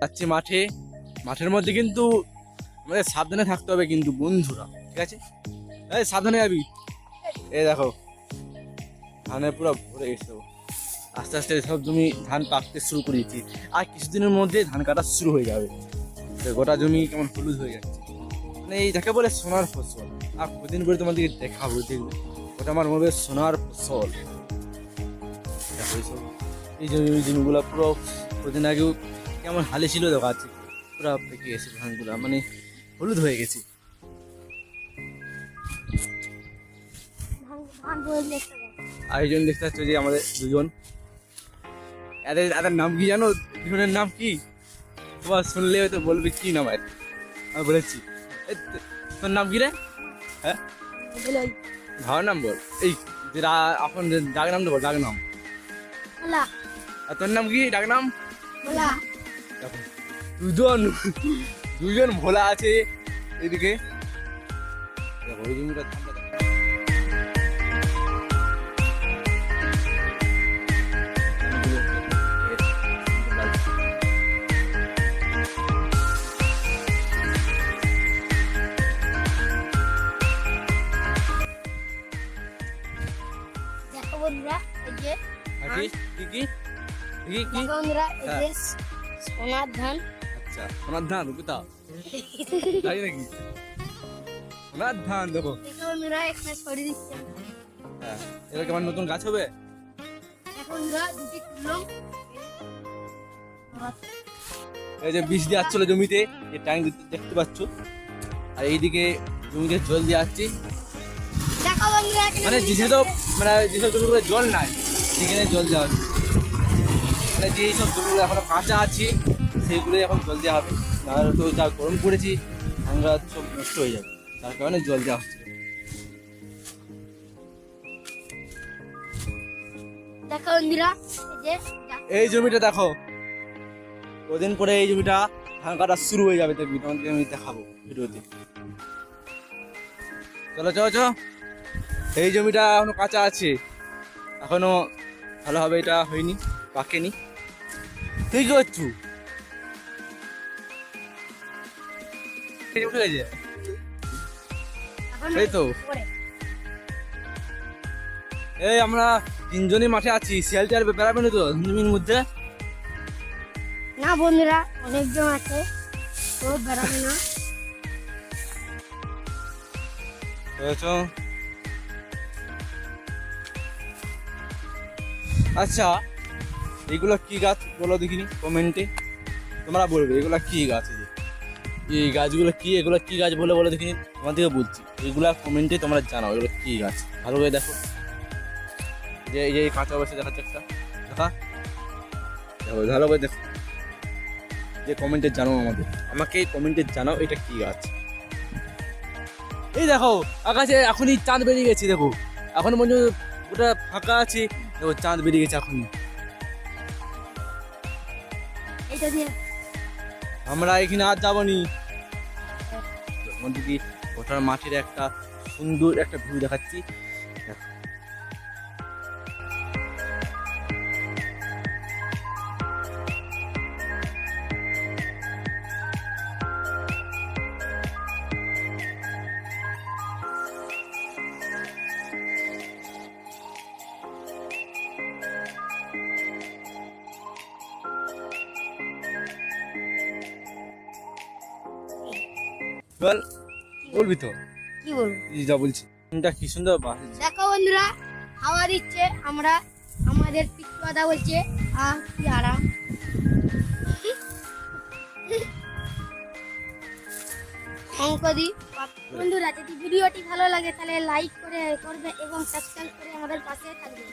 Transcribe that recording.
যাচ্ছি মাঠে। মাঠের মধ্যে কিন্তু আমাদের সাবধানে থাকতে হবে কিন্তু বন্ধুরা, ঠিক আছে? এই সাবধানে যাবি। এই দেখো ধানে পুরো ভরে গেছে আস্তে আস্তে সব জমি ধান পাকতে শুরু করে দিচ্ছি। আর কিছুদিনের মধ্যে ধান কাটা শুরু হয়ে যাবে। গোটা জমি কেমন হলুদ হয়ে যাচ্ছে। মানে এই যাকে বলে সোনার ফসল। আর কদিন পরে তোমাদেরকে দেখাবো, দেখবে? ওটা আমার মনে সোনার ফসল। এই জমি জমিগুলো পুরো কদিন আগেও কেমন হালে ছিল দেখা যাচ্ছে পুরো পেকে গেছে ধানগুলো মানে হলুদ হয়ে গেছে। আর এই জন্য দেখতে পাচ্ছ যে আমাদের দুজন। এদের এদের নাম কি জানো? দুজনের নাম কি? তোমার শুনলে হয়তো বলবে কি নাম এর আমি বলেছি। তোর নাম কি রে? হ্যাঁ? ভালো নাম বল। এই যেটা এখন যে ডাক নামটা বল ডাক নাম। আর তোর নাম কি? ডাক নাম? দুজন দুজন ভোলা আছে এদিকে। দেখো, ওই জমিটা ধানটা দেখো। দেখো বন্ধুরা এই যে কি? কি কি? কি বন্ধুরা এই যে সোনার ধান। আচ্ছা সোনার ধান তাই নাকি? সোনার ধান ছড়িয়ে দিচ্ছে। হ্যাঁ কেমন নতুন গাছ হবে? দেখো দুটি তুললাম এই যে বীজ দিয়ে আসছিল জমিতে এই ট্যাঙ্ক দেখতে পাচ্ছ? আর এইদিকে জমিতে জল দিয়ে আসছি। মানে যেসব মানে যেসব জমিগুলো জল নাই সেখানে জল দেওয়া হচ্ছে। মানে যে সব জমিগুলো এখনও কাঁচা আছে সেইগুলো এখন জল দেওয়া হবে। নাহলে তো যা গরম পড়েছি আমরা সব নষ্ট হয়ে যাবে। তার কারণে জল দেওয়া হচ্ছে। এই যে দেখো এই জমিটা দেখো। কদিন পরে এই জমিটা ধান কাটা শুরু হয়ে যাবে দেখবি তোমাকে আমি দেখাবো ভিডিওতে। চলো চলো চলো। এই জমিটা এখনও কাঁচা আছে। এখনও ভালোভাবে এটা হয়নি পাকেনি। তুই কি করছু এই উঠে গেছে এই তো। এই আমরা তিনজনই মাঠে আছি শিয়াল টিয়াল বেড়াবে না তো জমির মধ্যে। না বন্ধুরা অনেকজন আছে। তো বেড়াবে না। আচ্ছা এগুলো কি গাছ বলো দেখিনি? কমেন্টে তোমরা বলবে, এগুলো কি গাছ এই গাছগুলো কি, এগুলো কি গাছ বলে বলে দেখিনি? তোমাদেরকে বলছি। এগুলো কমেন্টে তোমরা জানাও, এগুলো কি গাছ? ভালো করে দেখো। যে, এই যে কাঁচা অবস্থা দেখাচ্ছে একটা। দেখা? দেখো, ভালো করে দেখো। যে কমেন্টে জানাও আমাদের আমাকে কমেন্টে জানাও এটা কি গাছ। এই দেখো, আকাশে এখনই চাঁদ বেরিয়ে গেছে, দেখো। এখন পর্যন্ত ওটা ফাঁকা আছে। দেখো, চাঁদ বেরিয়ে গেছে এখন এইটা দিয়ে। আমরা এখানে আর যাব নি। ওটার মাঠের একটা সুন্দর একটা ভিউ দেখাচ্ছি। বল। বলবি তো? কি বলব? যা বলছি। এটা কি সুন্দর বাস দেখো বন্ধুরা হাওয়া দিচ্ছে আমরা আমাদের পিছু কথা বলছে আহ কি আরাম অঙ্কদি বন্ধুরা যদি ভিডিওটি ভালো লাগে তাহলে লাইক করে করবে এবং সাবস্ক্রাইব করে আমাদের পাশে থাকবে!